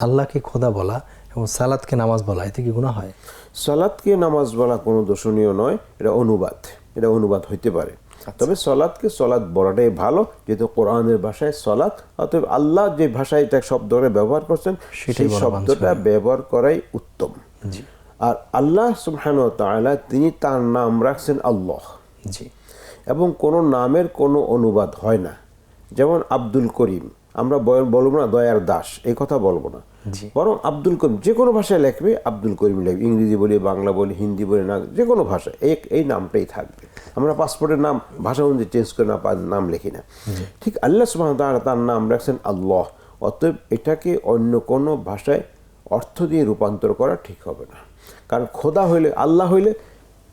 আল্লাহকে খোদা বলা এবং সালাদকে নামাজ বলা এতে কি গুণা হয়? সলাৎকে নামাজ বলা কোনো দর্শনীয় নয় এটা অনুবাদ এটা অনুবাদ হইতে পারে। তবে সলাৎকে সলাৎ বলাটাই ভালো যেহেতু কোরআনের ভাষায় সলাৎ অতএব আল্লাহ যে ভাষায় এটা শব্দটা ব্যবহার করছেন সেটাই সেই শব্দটা ব্যবহার করাই উত্তম। জি। আর আল্লাহ সুবহান তাআলা তিনি তার নাম রাখছেন আল্লাহ। জি। এবং কোনো নামের কোনো অনুবাদ হয় না। যেমন আব্দুল করিম আমরা বল- বলব না দয়ার দাস এই কথা বলব না। বরং আব্দুল করিম যে কোনো ভাষায় লিখবে আব্দুল করিম লিখবে। ইংরেজি বলি বাংলা বলি হিন্দি বলি না যে কোনো ভাষা এই এই নামটাই থাকবে। আমরা পাসপোর্টের নাম ভাষা অনুযায়ী চেঞ্জ করে না নাম লিখি না। ঠিক আল্লাহ তাআলা তার নাম রাখছেন আল্লাহ। অতএব এটাকে অন্য কোনো ভাষায় অর্থ দিয়ে রূপান্তর করা ঠিক হবে না। কারণ খোদা হইলে আল্লাহ হইলে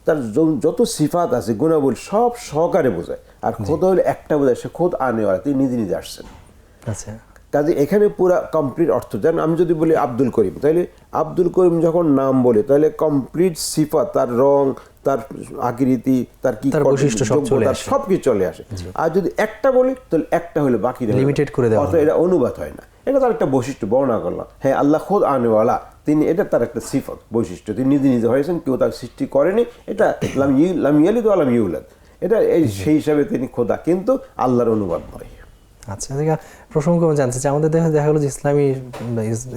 তার যত সিফাত আছে গুণাবলী সব সহকারে বোঝায়। আর খোদা হলে একটা বোঝায় সে খোদ আনেওয়ালা তিনি নিজে নিজে আসছেন। আচ্ছা। কাজে এখানে পুরা কমপ্লিট অর্থ। যেন আমি যদি বলি আব্দুল করিম তাহলে আব্দুল করিম যখন নাম বলে তাহলে কমপ্লিট সিফাত তার রং তার আকৃতি তার কি বৈশিষ্ট্য সব চলে আসে। সব কিছু চলে আসে। আর যদি একটা বলি তাহলে একটা হলে বাকি। Limited করে দেওয়া অর্থাৎ এটা অনুবাদ হয় না। এটা তার একটা বৈশিষ্ট্য বর্ণনা করলাম। হ্যাঁ আল্লাহ খোদ আনেওয়ালা তিনি এটা তার একটা সিফত বৈশিষ্ট্য। তিনি নিজে নিজে হয়েছেন কেউ তার সৃষ্টি করেনি। এটা লাম ইয়ালিদ আলাম ইউলাদ। এটা এই সেই হিসাবে তিনি খোদা কিন্তু আল্লাহর অনুবাদ নয় আচ্ছা দেখা প্রসঙ্গ আমি জানতে চাই আমাদের দেখা দেখা গেলো যে ইসলামী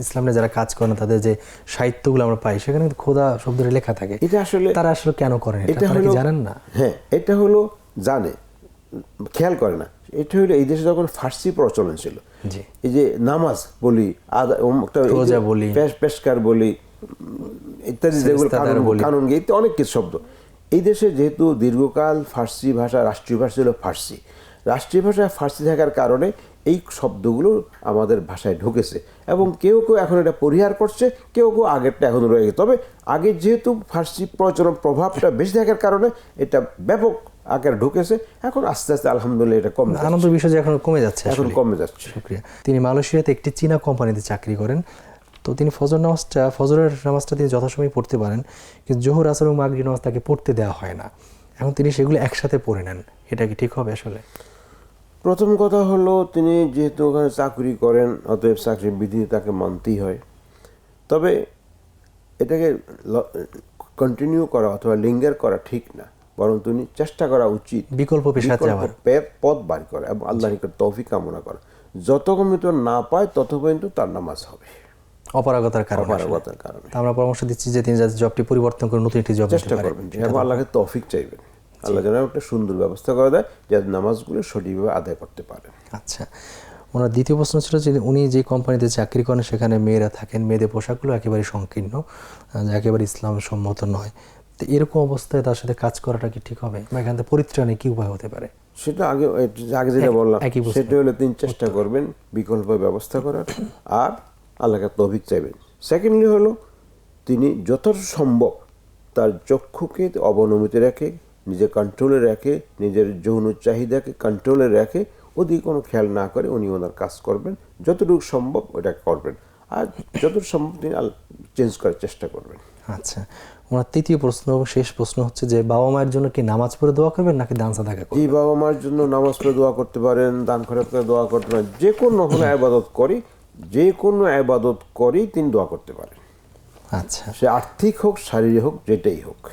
ইসলামে যারা কাজ করেন তাদের যে সাহিত্যগুলো আমরা পাই সেখানে কিন্তু খোদা শব্দটা লেখা থাকে। এটা আসলে তারা আসলে কেন করেন এটা হলো জানেন না? হ্যাঁ এটা হলো জানে খেয়াল করে না। এটা হলো এই দেশে যখন ফার্সি প্রচলন ছিল এই যে নামাজ বলি আদা- রোজা বলি। পেশকার বলি ইত্যাদি যেগুলো। কানুন ইত্যাদি অনেক কিছু শব্দ। এই দেশে যেহেতু দীর্ঘকাল ফার্সি ভাষা রাষ্ট্রীয় ভাষা ছিল ফার্সি রাষ্ট্রীয় ভাষায় ফার্সি থাকার কারণে এই শব্দগুলো আমাদের ভাষায় ঢুকেছে এবং কেউ কেউ এখন এটা পরিহার করছে কেউ কেউ আগেরটা এখন রয়ে গেছে তবে আগে যেহেতু ফার্সি প্রচলন প্রভাবটা বেশি থাকার কারণে এটা ব্যাপক আকারে ঢুকেছে এখন আস্তে আস্তে আলহামদুলিল্লাহ এটা কমে। আনন্দ বিষয় যে এখন কমে যাচ্ছে এখন কমে যাচ্ছে। শুক্রিয়া। তিনি মালয়েশিয়াতে একটি চীনা কোম্পানিতে চাকরি করেন। তো তিনি ফজর নামাজটা ফজরের নামাজটা তিনি যথাসময় পড়তে পারেন কিন্তু জোহর আসর এবং মাগরিব নামাজ তাকে পড়তে দেওয়া হয় না। এখন তিনি সেগুলো একসাথে পড়ে নেন। এটা কি ঠিক হবে আসলে? প্রথম কথা হলো তিনি যেহেতু ওখানে চাকরি করেন অতএব চাকরির বিধি তাকে মানতেই হয়। তবে এটাকে কন্টিনিউ করা অথবা লিঙ্গার করা ঠিক না বরং তিনি চেষ্টা করা উচিত। বিকল্প পথ বার করা এবং আল্লাহ নিকট তৌফিক কামনা করা। যত পর্যন্ত না পায় তত পর্যন্ত তার নামাজ হবে। অপারগতার কারণে। অপারগতার কারণে। আমরা পরামর্শ দিচ্ছি যে তিনি যাতে জবটি পরিবর্তন করে নতুন একটি জব চেষ্টা করবেন। এবং আল্লাহকে তৌফিক চাইবেন। আল্লাহ যেন একটা সুন্দর ব্যবস্থা করে দেয় যাতে নামাজগুলো সঠিকভাবে আদায় করতে পারে। আচ্ছা। ওনার দ্বিতীয় প্রশ্ন ছিল যে উনি যে কোম্পানিতে চাকরি করেন সেখানে মেয়েরা থাকেন মেয়েদের পোশাকগুলো একেবারে সংকীর্ণ যা একেবারে ইসলাম সম্মত নয়। তো এরকম অবস্থায় তার সাথে কাজ করাটা কি ঠিক হবে? বা এখান থেকে পরিত্রাণে কী উপায় হতে পারে? সেটা আগে আগে যেটা বললাম সেটা হলো তিনি চেষ্টা করবেন বিকল্প ব্যবস্থা করার। আর আল্লাহকে তৌফিক চাইবেন। সেকেন্ডলি হলো তিনি যত সম্ভব তার চক্ষুকে অবনমিত রেখে নিজের কন্ট্রোলে রাখে নিজের যৌন চাহিদাকে কন্ট্রোলে রাখে ওদিকে কোনো খেয়াল না করে উনি ওনার কাজ করবেন। যতটুকু সম্ভব ওটা করবেন। আর যতটুকু সম্ভব তিনি চেঞ্জ করার চেষ্টা করবেন। আচ্ছা। ওনার তৃতীয় প্রশ্ন এবং শেষ প্রশ্ন হচ্ছে যে বাবা মায়ের জন্য কি নামাজ পড়ে দোয়া করবেন নাকি দান সাদাকা করবেন? এই বাবা মায়ের জন্য নামাজ পড়ে দোয়া করতে পারেন দান খরচ করে দোয়া করতে পারেন। যে কোনো কোনো আবাদত করি যে কোনো আবাদত করি তিনি দোয়া করতে পারেন। আচ্ছা। সে আর্থিক হোক শারীরিক হোক যেটাই হোক।